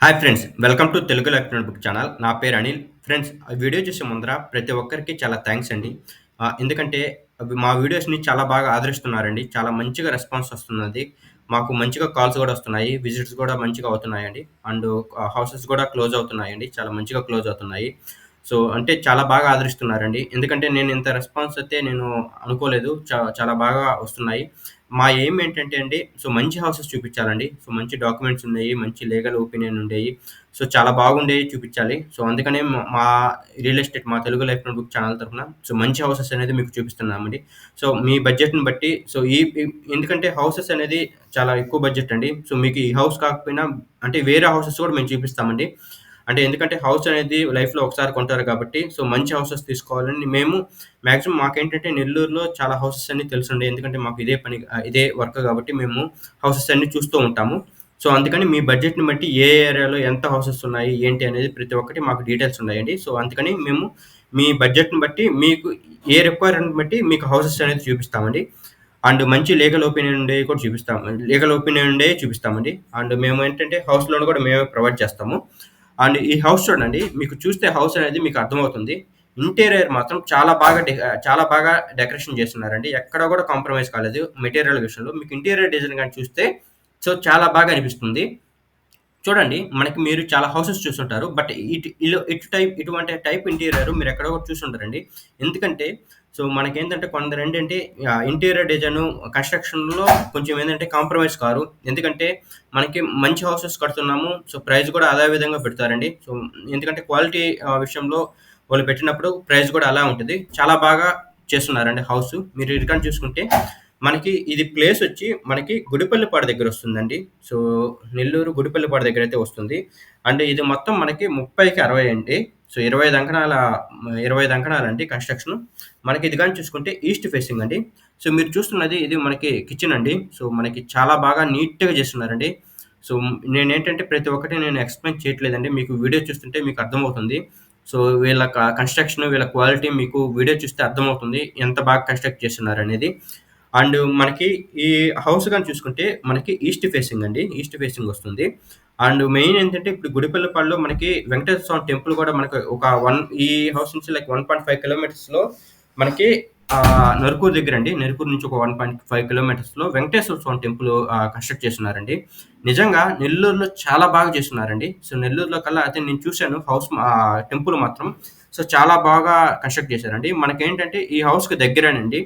Hi friends welcome to Telugu electronic book channel నా పేరు Anil friends ఆ వీడియో చూసే ముందర ప్రతి ఒక్కరికి చాలా థ్యాంక్స్ అండి. ఎందుకంటే మా వీడియోస్ని చాలా బాగా ఆదరిస్తున్నారండి. చాలా మంచిగా రెస్పాన్స్ వస్తున్నది. మాకు మంచిగా కాల్స్ కూడా వస్తున్నాయి. విజిట్స్ కూడా మంచిగా అవుతున్నాయండి. అండ్ హౌసెస్ కూడా క్లోజ్ అవుతున్నాయండి. చాలా మంచిగా క్లోజ్ అవుతున్నాయి. సో అంటే చాలా బాగా ఆదరిస్తున్నారండి. ఎందుకంటే నేను ఇంత రెస్పాన్స్ అయితే నేను అనుకోలేదు. చాలా బాగా వస్తున్నాయి. మా ఎయిమ్ ఏంటంటే అండి సో మంచి హౌసెస్ చూపించాలండి. సో మంచి డాక్యుమెంట్స్ ఉన్నాయి మంచి లీగల్ ఒపీనియన్ ఉండేవి సో చాలా బాగుండేవి చూపించాలి. సో అందుకనే మా- మా రియల్ ఎస్టేట్ మా తెలుగు లైఫ్ బుక్ ఛానల్ తరఫున సో మంచి హౌసెస్ అనేది మీకు చూపిస్తున్నామండి. సో మీ బడ్జెట్ని బట్టి సో ఈ- ఎందుకంటే హౌసెస్ అనేది చాలా ఎక్కువ బడ్జెట్ అండి. సో మీకు ఈ హౌస్ కాకపోయినా అంటే వేరే హౌసెస్ కూడా మేము చూపిస్తామండి. అంటే ఎందుకంటే హౌస్ అనేది లైఫ్లో ఒకసారి కొంటారు కాబట్టి సో మంచి హౌసెస్ తీసుకోవాలని మేము మ్యాక్సిమం మాకేంటంటే నెల్లూరులో చాలా హౌసెస్ అన్ని తెలుసుండే ఎందుకంటే మాకు ఇదే పని ఇదే వర్క్ కాబట్టి మేము హౌసెస్ అన్ని చూస్తూ ఉంటాము. సో అందుకని మీ బడ్జెట్ని బట్టి ఏ ఏరియాలో ఎంత హౌసెస్ ఉన్నాయి ఏంటి అనేది ప్రతి ఒక్కటి మాకు డీటెయిల్స్ ఉన్నాయండి. సో అందుకని మేము మీ బడ్జెట్ని బట్టి మీకు ఏ రిక్వైర్మెంట్ బట్టి మీకు హౌసెస్ అనేది చూపిస్తామండి. అండ్ మంచి లీగల్ ఒపీనియన్ ఉండే కూడా చూపిస్తాం లీగల్ ఒపీనియన్ ఉండే చూపిస్తామండి. అండ్ మేము ఏంటంటే హౌస్ లోన్ కూడా మేమే ప్రొవైడ్ చేస్తాము. అండ్ ఈ హౌస్ చూడండి మీకు చూస్తే హౌస్ అనేది మీకు అర్థమవుతుంది. ఇంటీరియర్ మాత్రం చాలా బాగా డె- చాలా బాగా డెకరేషన్ చేస్తున్నారండి. ఎక్కడ కూడా కాంప్రమైజ్ కాలేదు మెటీరియల్ విషయంలో. మీకు ఇంటీరియర్ డిజైన్ కానీ చూస్తే సో చాలా బాగా అనిపిస్తుంది. చూడండి మనకి మీరు చాలా హౌసెస్ చూసుంటారు బట్ ఇటు ఇటు టైప్ ఇటువంటి టైప్ ఇంటీరియర్ మీరు ఎక్కడో కూడా చూసుంటారండి. ఎందుకంటే సో మనకేంటంటే కొందరు ఏంటంటే ఇంటీరియర్ డిజైన్ కన్స్ట్రక్షన్లో కొంచెం ఏంటంటే కాంప్రమైజ్ కారు. ఎందుకంటే మనకి మంచి హౌసెస్ కడుతున్నాము సో ప్రైస్ కూడా అదే విధంగా పెడతారండి. సో ఎందుకంటే క్వాలిటీ విషయంలో వాళ్ళు పెట్టినప్పుడు ప్రైస్ కూడా అలా ఉంటుంది. చాలా బాగా చేస్తున్నారండి హౌస్ మీరు రిటర్న్ చూసుకుంటే మనకి ఇది ప్లేస్ వచ్చి మనకి గుడిపల్లిపాడు దగ్గర వస్తుందండి. సో నెల్లూరు గుడిపల్లిపాడు దగ్గర అయితే వస్తుంది. అండ్ ఇది మొత్తం మనకి ముప్పైకి అరవై అండి. సో ఇరవై ఐదు అంకణాల ఇరవై ఐదు అంకణాలండి కన్స్ట్రక్షన్ మనకి ఇది కానీ చూసుకుంటే ఈస్ట్ ఫేసింగ్ అండి. సో మీరు చూస్తున్నది ఇది మనకి కిచెన్ అండి. సో మనకి చాలా బాగా నీట్గా చేస్తున్నారండి. సో నేను ఏంటంటే ప్రతి ఒక్కటి నేను ఎక్స్ప్లెయిన్ చేయట్లేదండి. మీకు వీడియో చూస్తుంటే మీకు అర్థమవుతుంది. సో వీళ్ళ కన్స్ట్రక్షన్ వీళ్ళ క్వాలిటీ మీకు వీడియో చూస్తే అర్థమవుతుంది. ఎంత బాగా కన్స్ట్రక్ట్ చేస్తున్నారు అనేది అండ్ మనకి ఈ హౌస్ కానీ చూసుకుంటే మనకి ఈస్ట్ ఫేసింగ్ అండి ఈస్ట్ ఫేసింగ్ వస్తుంది. అండ్ మెయిన్ ఏంటంటే ఇప్పుడు గుడిపల్లిపాడులో మనకి వెంకటేశ్వర స్వామి టెంపుల్ కూడా మనకి ఒక వన్ ఈ హౌస్ నుంచి లైక్ వన్ పాయింట్ ఫైవ్ కిలోమీటర్స్లో మనకి నరుకూరు దగ్గర అండి నరుకూరు నుంచి ఒక వన్ పాయింట్ ఫైవ్ కిలోమీటర్స్లో వెంకటేశ్వర స్వామి టెంపుల్ కన్స్ట్రక్ట్ చేస్తున్నారండి. నిజంగా నెల్లూరులో చాలా బాగా చేస్తున్నారండి. సో నెల్లూరులో కల్లా అయితే నేను చూశాను హౌస్ టెంపుల్ మాత్రం. సో చాలా బాగా కన్స్ట్రక్ట్ చేశారండి. మనకేంటంటే ఈ హౌస్కి దగ్గరేనండి.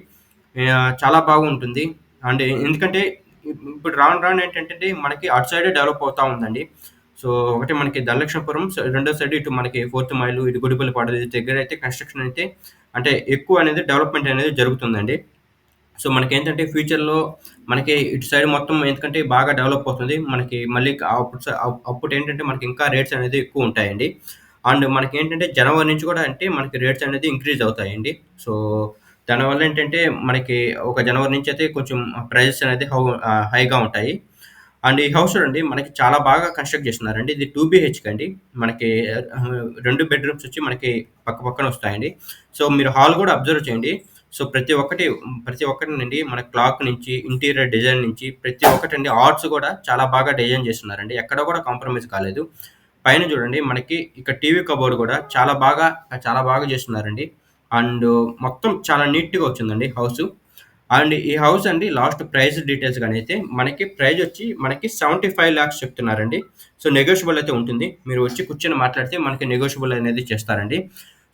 చాలా బాగుంటుంది. అండ్ ఎందుకంటే ఇప్పుడు రాను రాను ఏంటంటే మనకి అటు సైడే డెవలప్ అవుతూ ఉందండి. సో ఒకటి మనకి ధనలక్ష్మీపురం రెండో సైడ్ ఇటు మనకి ఫోర్త్ మైలు ఇటు గుడిపల్లిపాడు ఇది దగ్గర అయితే కన్స్ట్రక్షన్ అయితే అంటే ఎక్కువ అనేది డెవలప్మెంట్ అనేది జరుగుతుందండి. సో మనకి ఏంటంటే ఫ్యూచర్లో మనకి ఇటు సైడ్ మొత్తం ఎందుకంటే బాగా డెవలప్ అవుతుంది. మనకి మళ్ళీ అప్పుడు అప్- అప్పుడు ఏంటంటే మనకి ఇంకా రేట్స్ అనేది ఎక్కువ ఉంటాయండి. అండ్ మనకి ఏంటంటే జనవరి నుంచి కూడా అంటే మనకి రేట్స్ అనేది ఇంక్రీజ్ అవుతాయండి. సో దానివల్ల ఏంటంటే మనకి ఒక జనవరి నుంచి అయితే కొంచెం ప్రైజెస్ అనేది హౌ హైగా ఉంటాయి. అండ్ ఈ హౌస్ చూడండి మనకి చాలా బాగా కన్స్ట్రక్ట్ చేస్తున్నారండి. ఇది టూ బిహెచ్కే అండి. మనకి రెండు బెడ్రూమ్స్ వచ్చి మనకి పక్క పక్కన వస్తాయండి. సో మీరు హాల్ కూడా అబ్జర్వ్ చేయండి. సో ప్రతి ఒక్కటి ప్రతి ఒక్కటి నుండి మన క్లాక్ నుంచి ఇంటీరియర్ డిజైన్ నుంచి ప్రతి ఒక్కటి అండి ఆర్ట్స్ కూడా చాలా బాగా డిజైన్ చేస్తున్నారండి. ఎక్కడ కూడా కాంప్రమైజ్ కాలేదు. పైన చూడండి మనకి ఇక్కడ టీవీ కబోర్డ్ కూడా చాలా బాగా చాలా బాగా చేస్తున్నారండి. అండ్ మొత్తం చాలా నీట్గా వచ్చిందండి హౌస్. అండ్ ఈ హౌస్ అండి లాస్ట్ ప్రైస్ డీటెయిల్స్ కానీ అయితే మనకి ప్రైస్ వచ్చి మనకి సెవెంటీ ఫైవ్ ల్యాక్స్ చెప్తున్నారండి. సో నెగోషియబుల్ అయితే ఉంటుంది. మీరు వచ్చి కూర్చొని మాట్లాడితే మనకి నెగోషియబుల్ అనేది చేస్తారండి.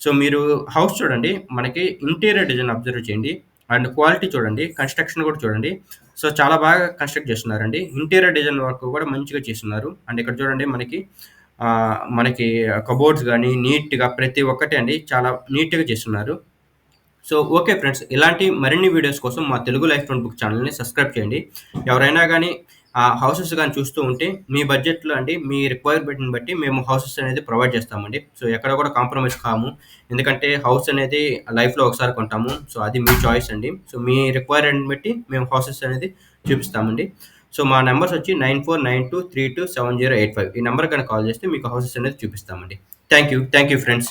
సో మీరు హౌస్ చూడండి మనకి ఇంటీరియర్ డిజైన్ అబ్జర్వ్ చేయండి. అండ్ క్వాలిటీ చూడండి కన్స్ట్రక్షన్ కూడా చూడండి. సో చాలా బాగా కన్స్ట్రక్ట్ చేస్తున్నారండి. ఇంటీరియర్ డిజైన్ వర్క్ కూడా మంచిగా చేస్తున్నారు. అండ్ ఇక్కడ చూడండి మనకి మనకి కబోర్డ్స్ కానీ నీట్గా ప్రతి ఒక్కటి అండి చాలా నీట్గా చేస్తున్నారు. సో ఓకే ఫ్రెండ్స్ ఇలాంటి మరిన్ని వీడియోస్ కోసం మా తెలుగు లైఫ్ ఫ్రంట్ బుక్ ఛానల్ని సబ్స్క్రైబ్ చేయండి. ఎవరైనా కానీ ఆ హౌసెస్ కానీ చూస్తూ ఉంటే మీ బడ్జెట్లో అండి మీ రిక్వైర్మెంట్ని బట్టి మేము హౌసెస్ అనేది ప్రొవైడ్ చేస్తామండి. సో ఎక్కడ కూడా కాంప్రమైజ్ కాము. ఎందుకంటే హౌస్ అనేది లైఫ్లో ఒకసారి కొంటాము. సో అది మీ చాయిస్ అండి. సో మీ రిక్వైర్మెంట్ బట్టి మేము హౌసెస్ అనేది చూపిస్తామండి. సో మా నెంబర్స్ వచ్చి nine four nine two three two seven zero eight five. ఈ నెంబర్ కనుక కాల్ చేస్తే మీకు హౌసెస్ అనేది చూపిస్తామండి. Thank you thank you friends